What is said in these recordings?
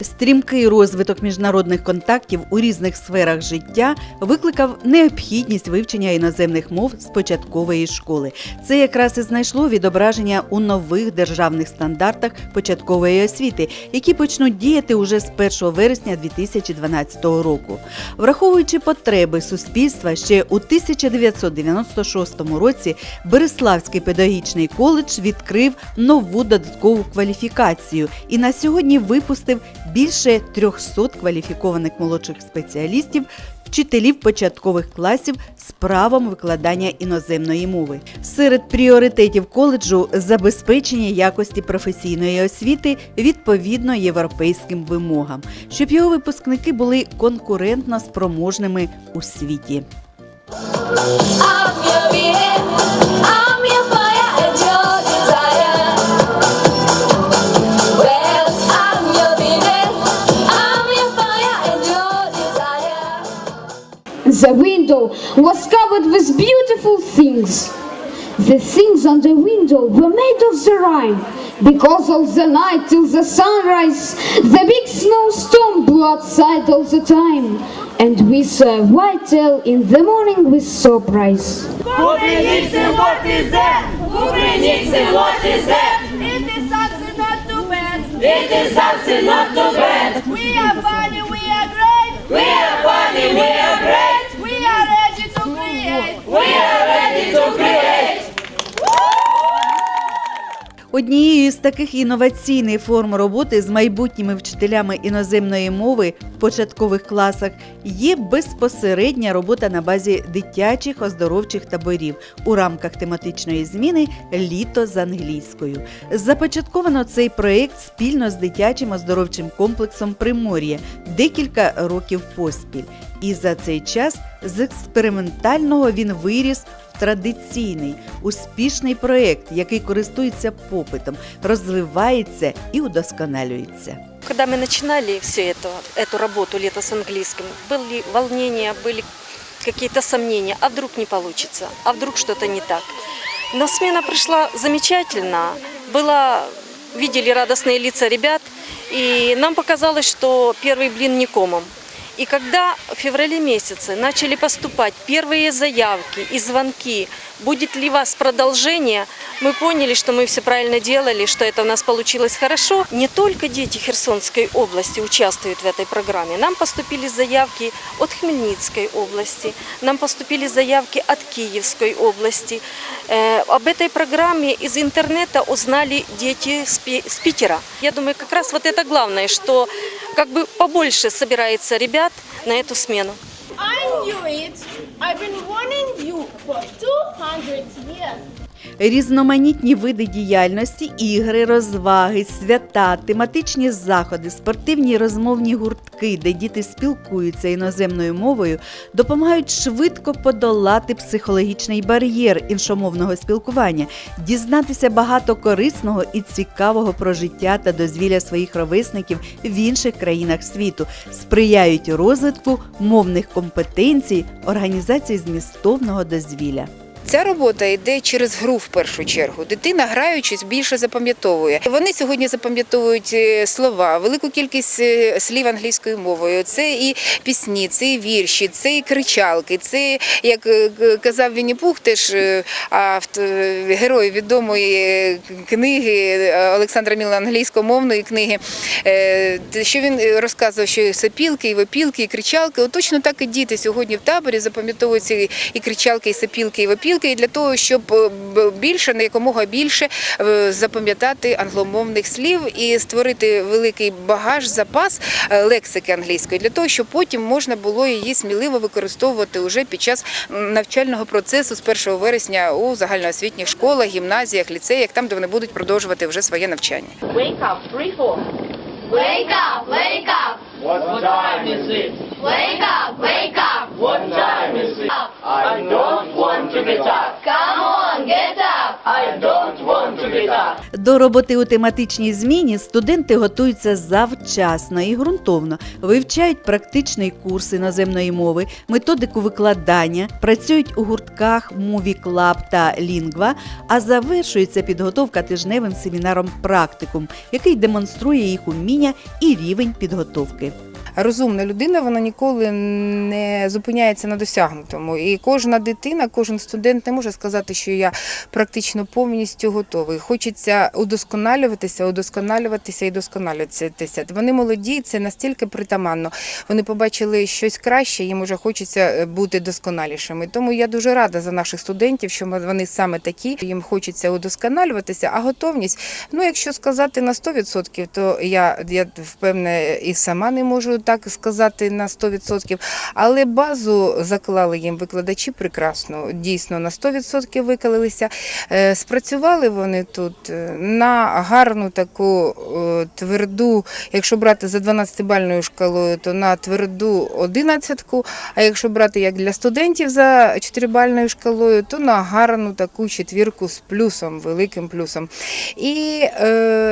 Стрімкий розвиток міжнародних контактів у різних сферах життя викликав необхідність вивчення іноземних мов з початкової школи. Це якраз і знайшло відображення у нових державних стандартах початкової освіти, які почнуть діяти уже з 1 вересня 2012 року. Враховуючи потреби суспільства, ще у 1996 році Береславський педагогічний коледж відкрив нову додаткову кваліфікацію і на сьогодні випустив більше 300 кваліфікованих молодших спеціалістів, вчителів початкових класів з правом викладання іноземної мови. Серед пріоритетів коледжу забезпечення якості професійної освіти відповідно європейським вимогам, щоб його випускники були конкурентно спроможними у світі. I'm your being, The window was covered with beautiful things. The things on the window were made of the Rhine. Because of the night till the sunrise, the big snowstorm blew outside all the time. And we saw a white tail in the morning with surprise. Українці, what is that? Українці, what is that? It is something not too bad. It is something not too bad. We are funny, we are great. We are funny, we are great. We are Однією з таких інноваційних форм роботи з майбутніми вчителями іноземної мови в початкових класах є безпосередня робота на базі дитячих оздоровчих таборів у рамках тематичної зміни Літо з англійською. Започатковано цей проєкт спільно з дитячим оздоровчим комплексом Примор'я декілька років поспіль. І за цей час з експериментального він виріс традиційний, успішний проєкт, який користується попитом, розвивається і удосконалюється. Когда мы начинали все это, эту работу «Лето с английским», были волнения, были какие-то сомнения, а вдруг не получится, а вдруг что-то не так. Но смена прошла замечательно, было, видели радостные лица ребят, и нам показалось, что первый блин не комом. И когда в феврале месяце начали поступать первые заявки и звонки, будет ли у вас продолжение, мы поняли, что мы все правильно делали, что это у нас получилось хорошо. Не только дети Херсонской области участвуют в этой программе. Нам поступили заявки от Хмельницкой области, нам поступили заявки от Киевской области. Э, об этой программе из интернета узнали дети с Пи- с Питера. Я думаю, как раз вот это главное, что как бы побольше собирается ребят на эту смену. I knew it. I've been warning you for 200 years. Різноманітні види діяльності, ігри, розваги, свята, тематичні заходи, спортивні розмовні гуртки, де діти спілкуються іноземною мовою, допомагають швидко подолати психологічний бар'єр іншомовного спілкування, дізнатися багато корисного і цікавого про життя та дозвілля своїх ровесників в інших країнах світу, сприяють розвитку мовних компетенцій, організації змістовного дозвілля. Ця робота йде через гру в першу чергу. Дитина, граючись, більше запам'ятовує. Вони сьогодні запам'ятовують е, слова, велику кількість е, слів англійською мовою. Це і пісні, це і вірші, це і кричалки. Це як е, казав Вінні Пух, теж герой відомої книги Олександра Міла англійськомовної книги. Що він розказував, що і сопілки, і вопілки, і кричалки. От точно так і діти сьогодні в таборі запам'ятовуються і- кричалки, і сопілки, і вопілки, і для того, щоб е, більше, на якомога більше е, запам'ятати англомовних слів і створити великий багаж, запас е, лексики англійської, для того, щоб потім можна було її сміливо використовувати уже під час навчального процесу з 1 вересня у загальноосвітніх школах, гімназіях, ліцеях, там, де вони будуть продовжувати вже своє навчання. Wake up. Wake up, wake up. What time is it? Wake up, wake up. What time is it? I don't want to get up. Come on, get up. I don't want to get up. До роботи у тематичній зміні студенти готуються завчасно і ґрунтовно, вивчають практичний курс іноземної мови, методику викладання, працюють у гуртках Мові Клаб та Лінгва, а завершується підготовка тижневим семінаром практикум, який демонструє їх уміння і рівень підготовки. Розумна людина вона ніколи не зупиняється на досягнутому. І кожна дитина, кожен студент не може сказати, що я практично повністю готовий. Хочеться удосконалюватися, удосконалюватися і досконалюватися. Вони молоді, це настільки притаманно. Вони побачили щось краще, їм уже хочеться е, бути досконалішими. Тому я дуже рада за наших студентів, що вони саме такі. Їм хочеться удосконалюватися, а готовність, ну якщо сказати на 100%, то я, я впевнена і сама не можу так сказати на 100%, але базу заклали їм викладачі прекрасно, дійсно на 100% виклалися. Е, Спрацювали вони тут е, на гарну таку е, тверду, якщо брати за 12-бальною шкалою, то на тверду 11-ку, а якщо брати як для студентів за 4-бальною шкалою, то на гарну таку четвірку з плюсом, великим плюсом. І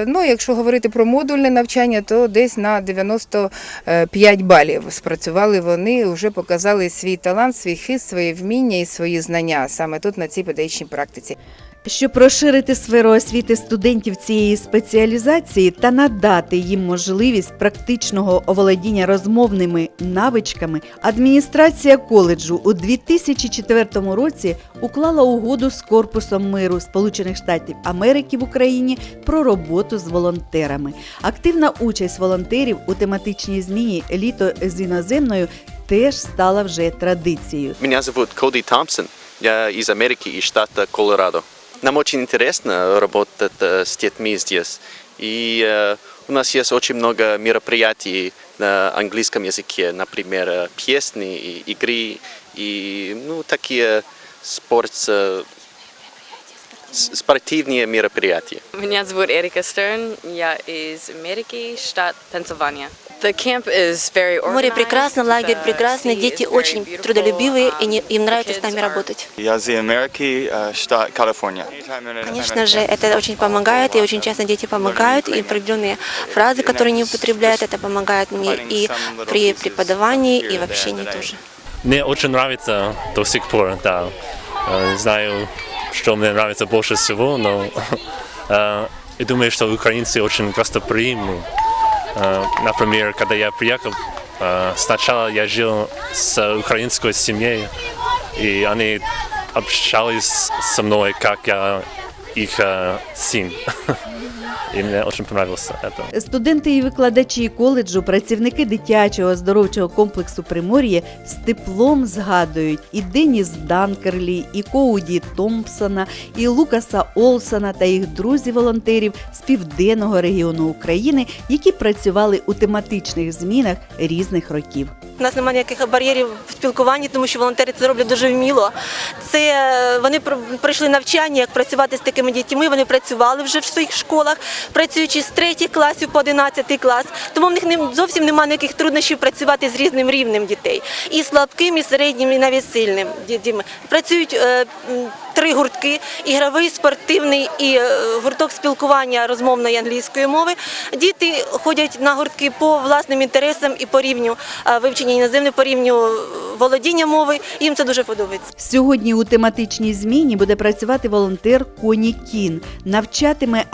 ну, якщо говорити про модульне навчання, то десь на 95 балів спрацювали вони, вже показали свій талант, свій хист, свої вміння і свої знання саме тут на цій педагогічній практиці. Щоб розширити сферу освіти студентів цієї спеціалізації та надати їм можливість практичного оволодіння розмовними навичками, адміністрація коледжу у 2004 році уклала угоду з Корпусом миру Сполучених Штатів Америки в Україні про роботу з волонтерами. Активна участь волонтерів у тематичній зміні літо з іноземною теж стала вже традицією. Меня зовут Коди Томпсон. Я из Америки, из штата Колорадо. Нам очень интересно работать э, с детьми здесь. И э, у нас есть очень много мероприятий на английском языке, например, э, песни, и игры и ну, такие спорт, э, с- спортивные мероприятия. Меня зовут Эрика Стерн, я из Америки, штат Пенсильвания. The camp is very Море organized, прекрасно, лагерь прекрасный, дети очень трудолюбивые, и um, не- им the нравится с нами работать. Я из Америки, э, штат Калифорния. Конечно же, это очень помогает, и очень часто дети помогают, и определенные фразы, которые они употребляют, это помогает мне и при преподавании, и в общении тоже. Мне очень нравится до сих пор, да. Э, знаю, что мне нравится больше всего, но э, я думаю, что украинцы очень гостеприимны. Э, Например, когда я приехал, э, сначала я жил с украинской семьей, и они общались со мной, как я их э, сын. И мне очень понравилось это. Студенти і викладачі коледжу, працівники дитячого оздоровчого комплексу Примор'я з теплом згадують і Деніс Данкерлі, і Коуді Томпсона, і Лукаса Олсона та їх друзів-волонтерів з південного регіону України, які працювали у тематичних змінах різних років. У нас немає ніяких бар'єрів в спілкуванні, тому що волонтери це роблять дуже вміло. Це е, вони пр- пройшли навчання, як працювати з такими дітьми. Вони працювали вже в своїх школах, працюючи з 3 класів по 11 клас. Тому в них зовсім немає ніяких труднощів працювати з різним рівнем дітей. І слабким, і середнім, і навіть сильним дітьми. Працюють е, три гуртки: ігровий, спортивний і е, гурток спілкування розмовної англійської мови. Діти ходять на гуртки по власним інтересам і по рівню е, вивчення іноземних, по рівню володіння мови. Їм це дуже подобається. Сьогодні у тематичній зміні буде працювати волонтер Коні Кін, навчатиме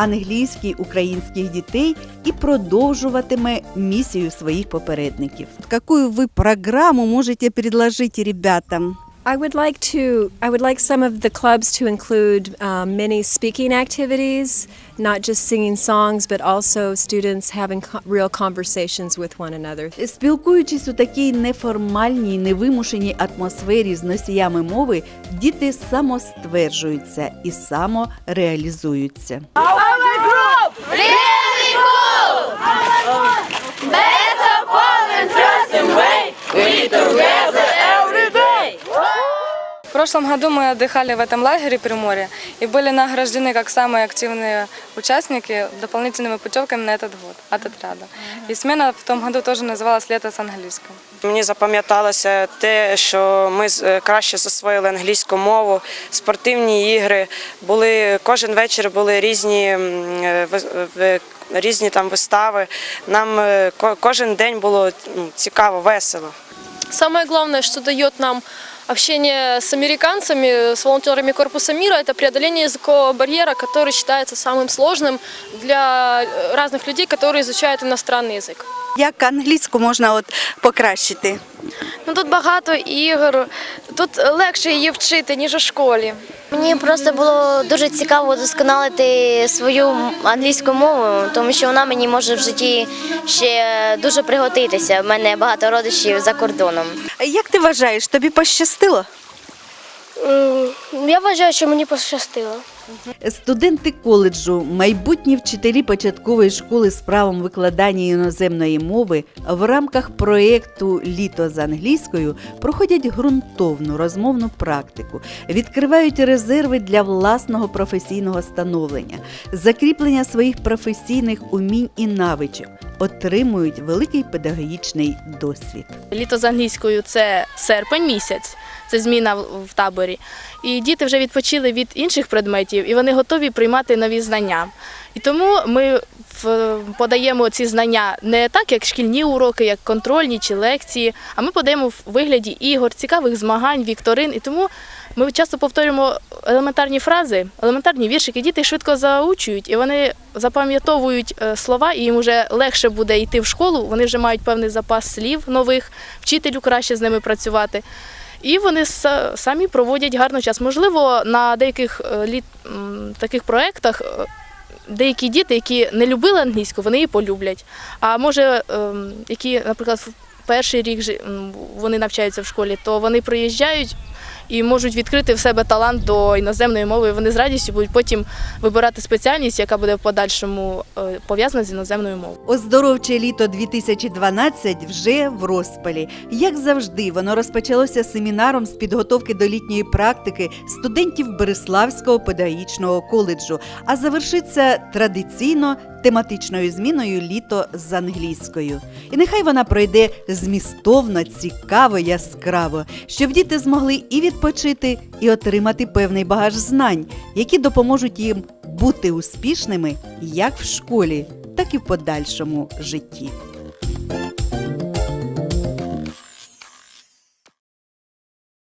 англійський українських дітей і продовжуватиме місію своїх попередників. Яку ви програму можете предложити ребятам? I would like to. I would like some of the clubs to include um, many speaking activities, not just singing songs, but also students having co- real conversations with one another. Спілкуючись у такій неформальній, невимушеній атмосфері з носіями мови, діти самостверджуються і самореалізуються. together every day. В прошлом году мы отдыхали в этом лагере Приморье и были награждены как самые активные участники дополнительными путевками на этот год от отряда. И смена в том году тоже называлась «Лето с английским». Мені запам'яталося те, що ми з- е, краще засвоїли англійську мову, спортивні ігри. Були кожен вечір були різні м, е, ви- ви- різні там вистави. Нам е, ко- кожен день було м, цікаво, весело. Самое главное, что дает нам общение с американцами, с волонтерами Корпуса мира, это преодоление языкового барьера, который считается самым сложным для э, разных людей, которые изучают иностранный язык. Як англійську можна от покращити? Ну тут багато ігор, тут легше її вчити, ніж у школі. Мені просто було дуже цікаво досконалити свою англійську мову, тому що вона мені може в житті ще дуже пригодитися. У мене багато родичів за кордоном. Як ти вважаєш, тобі пощастило? Я вважаю, що мені пощастило. Студенти коледжу, майбутні вчителі початкової школи з правом викладання іноземної мови в рамках проєкту Літо з англійською проходять ґрунтовну розмовну практику, відкривають резерви для власного професійного становлення, закріплення своїх професійних умінь і навичок, отримують великий педагогічний досвід. Літо з англійською це серпень місяць, це зміна в таборі. І діти вже відпочили від інших предметів, і вони готові приймати нові знання. І тому ми подаємо ці знання не так, як шкільні уроки, як контрольні чи лекції, а ми подаємо в вигляді ігор, цікавих змагань, вікторин. І тому ми часто повторюємо елементарні фрази, елементарні віршики. Діти швидко заучують, і вони запам'ятовують е, слова, і їм вже легше буде йти в школу. Вони вже мають певний запас слів нових, вчителю краще з ними працювати. І вони самі проводять гарно час. Можливо, на деяких е, літ таких проєктах е, деякі діти, які не любили англійську, вони її полюблять. А може, ем, які, наприклад, в перший рік вони навчаються в школі, то вони приїжджають і можуть відкрити в себе талант до іноземної мови. Вони з радістю будуть потім вибирати спеціальність, яка буде в подальшому е, пов'язана з іноземною мовою. Оздоровче літо 2012 вже в розпалі. Як завжди, воно розпочалося семінаром з підготовки до літньої практики студентів Береславського педагогічного коледжу, а завершиться традиційно тематичною зміною літо з англійською. І нехай вона пройде змістовно, цікаво, яскраво, щоб діти змогли і відпочити, і отримати певний багаж знань, які допоможуть їм бути успішними як в школі, так і в подальшому житті.